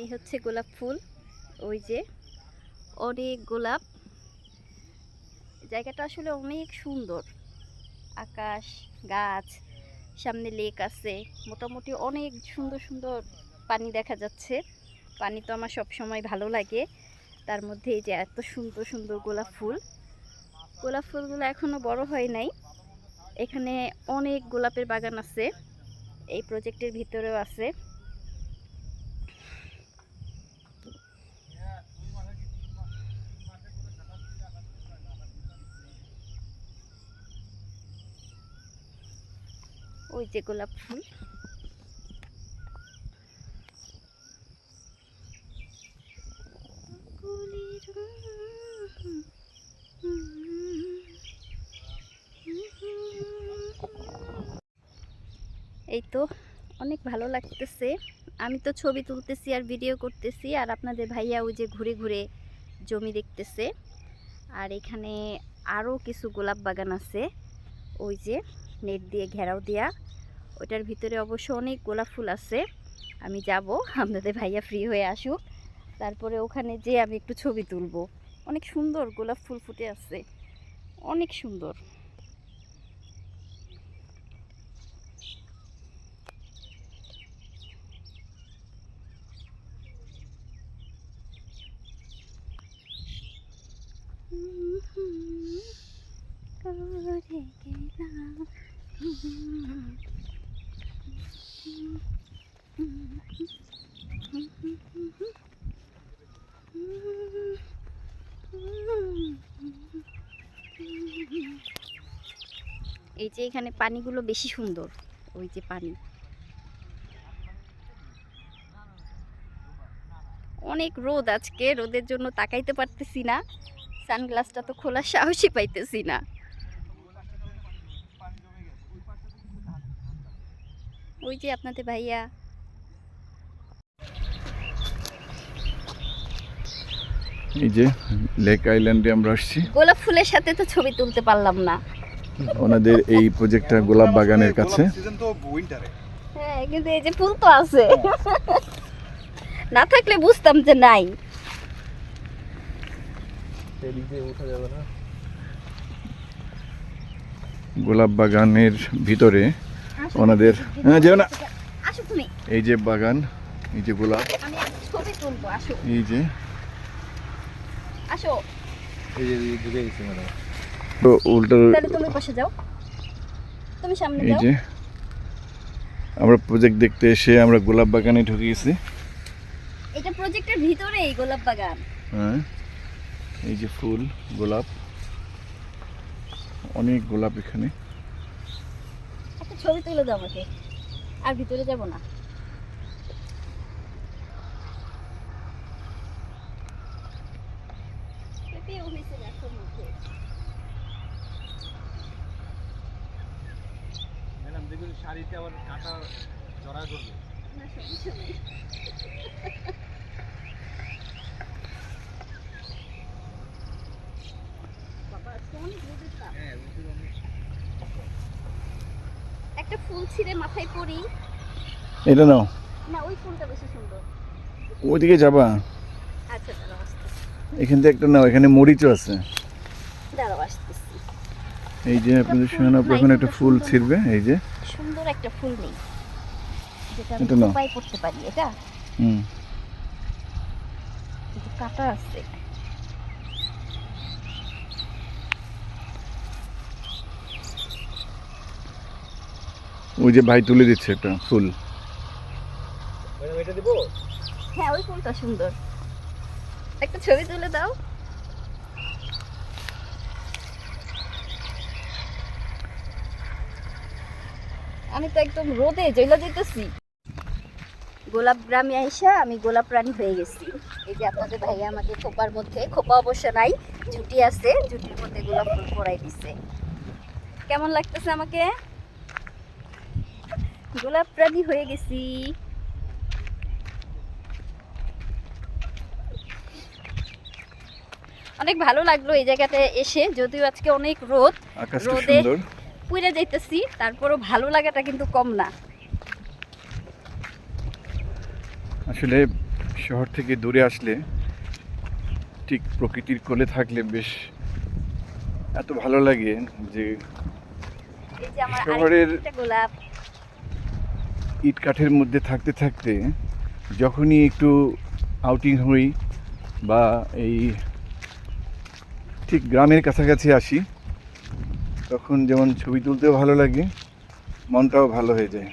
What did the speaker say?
এই হচ্ছে গোলাপ ফুল, ওই যে অনেক গোলাপ। জায়গাটা আসলে অনেক সুন্দর। আকাশ, গাছ, সামনে লেক আছে, মোটামুটি অনেক সুন্দর সুন্দর পানি দেখা যাচ্ছে। পানি তো আমার সব সময় ভালো লাগে। তার মধ্যে এই যে এত সুন্দর সুন্দর গোলাপ ফুল। গোলাপ ফুলগুলো এখনও বড় হয় নাই। এখানে অনেক গোলাপের বাগান আছে। এই প্রজেক্টের ভিতরেও আছে। ওই যে গোলাপ ফুল। এই তো, অনেক ভালো লাগতেছে। আমি তো ছবি তুলতেছি আর ভিডিও করতেছি, আর আপনাদের ভাইয়া ওই যে ঘুরে ঘুরে জমি দেখতেছে। আর এখানে আরও কিছু গোলাপ বাগান আছে। ওই যে নেট দিয়ে ঘেরাও দেয়া। ওটার ভিতরে অবশ্য অনেক গোলাপ ফুল আছে। আমি যাব, আপনাদের ভাইয়া ফ্রি হয়ে আসুক। তারপরে ওখানে যে আমি একটু ছবি তুলবো। অনেক সুন্দর গোলাপ ফুল ফুটে আছে। অনেক সুন্দর। করে গেলাম এই যে এখানে পানিগুলো বেশি সুন্দর ওই যে পানি। অনেক রোদ আজকে রোদের জন্য তাকাইতে পারতেছি না। সানগ্লাসটা তো খোলার সাহসই পাইতেছি না। ওই যে আপনাদের ভাইয়া। এই যে লেক আইল্যান্ডে আমরা আসছি। গোলাপ ফুলের সাথে তো ছবি তুলতে পারলাম না। ওনাদের এই প্রজেক্টটা গোলাপ বাগানের কাছে। হ্যাঁ কিন্তু এই যে ফুল তো আছে। না থাকলে বুঝতাম যে নাই। এদিকে উঠা যাবে না গোলাপ বাগানের ভিতরে ওনাদের হ্যাঁ যেও না। এই যে বাগান এই যে গোলাপ। আমি এক ছবি তুলবো আসো। এই যে আসো। এই যে ঢুকে গেছে ম্যাডাম। তো উল্টো তাহলে তুমি পাশে যাও। তুমি সামনে এই যাও। যে আমরা প্রজেক্ট দেখতে এসে আমরা গোলাপ বাগানে ঢুকে গেছি। এটা প্রজেক্টের ভিতরে এই গোলাপ বাগান। হ্যাঁ এই যে ফুল গোলাপ। অনেক গোলাপ এখানে। একটা ছবি তুলে দাও আমাকে। আর ভিতরে যাব না। পেঁপেও হয়েছে। দেখুন শাড়িতে আবার কাটা জড়া করবে। হ্যাঁ একটা ফুল ছিঁড়ে মাথায় পরি এটা নাও। না ওই ফুলটা বেশি সুন্দর। ওইদিকে যাবা। আচ্ছা দাঁড়াও আসতেছি এখান থেকে একটা নাও এখানে মরিচও আছে। দাঁড়াও আসতেছি। এই যে আপনাদের আপু এখন একটা ফুল ছিঁড়বে এই যে। সুন্দর একটা ফুল নেই। যেটা আমি। খোপায় পড়তে পারি এটা? হুম। কাটা আছে। ওই যে ভাই তুলে দিচ্ছে একটা ফুল। ম্যাডাম এটা দেবো? হ্যাঁ ওই ফুলটা সুন্দর। একটা ছবি তুলে দাও। আমি তো একদম রোদে জ্বলা যেতেছি গোলাপ গ্রামে আইসা আমি গোলাপ রানী হয়ে গেছি। এই যে আপনাদের ভাইয়া আমাকে খোপার মধ্যে খোপা অবশ্য নাই ঝুটি আছে ঝুটির মধ্যে গোলাপ ফুল পরাই দিছে। কেমন লাগতেছে আমাকে? গোলাপ রানী হয়ে গেছি। অনেক ভালো লাগল এই জায়গাতে এসে যদিও আজকে অনেক রোদ। রোদে। পুড়ে যাইতেছি তারপরও ভালো লাগাটা কিন্তু কম না। আসলে শহর থেকে দূরে আসলে ঠিক প্রকৃতির কোলে থাকলে বেশ এত ভালো লাগে যে শহরের- ইট কাঠের মধ্যে থাকতে থাকতে যখনই একটু আউটিং হই বা এই ঠিক গ্রামের কাছাকাছি আসি তখন যেমন ছবি তুলতেও ভালো লাগে মনটাও ভালো হয়ে যায়।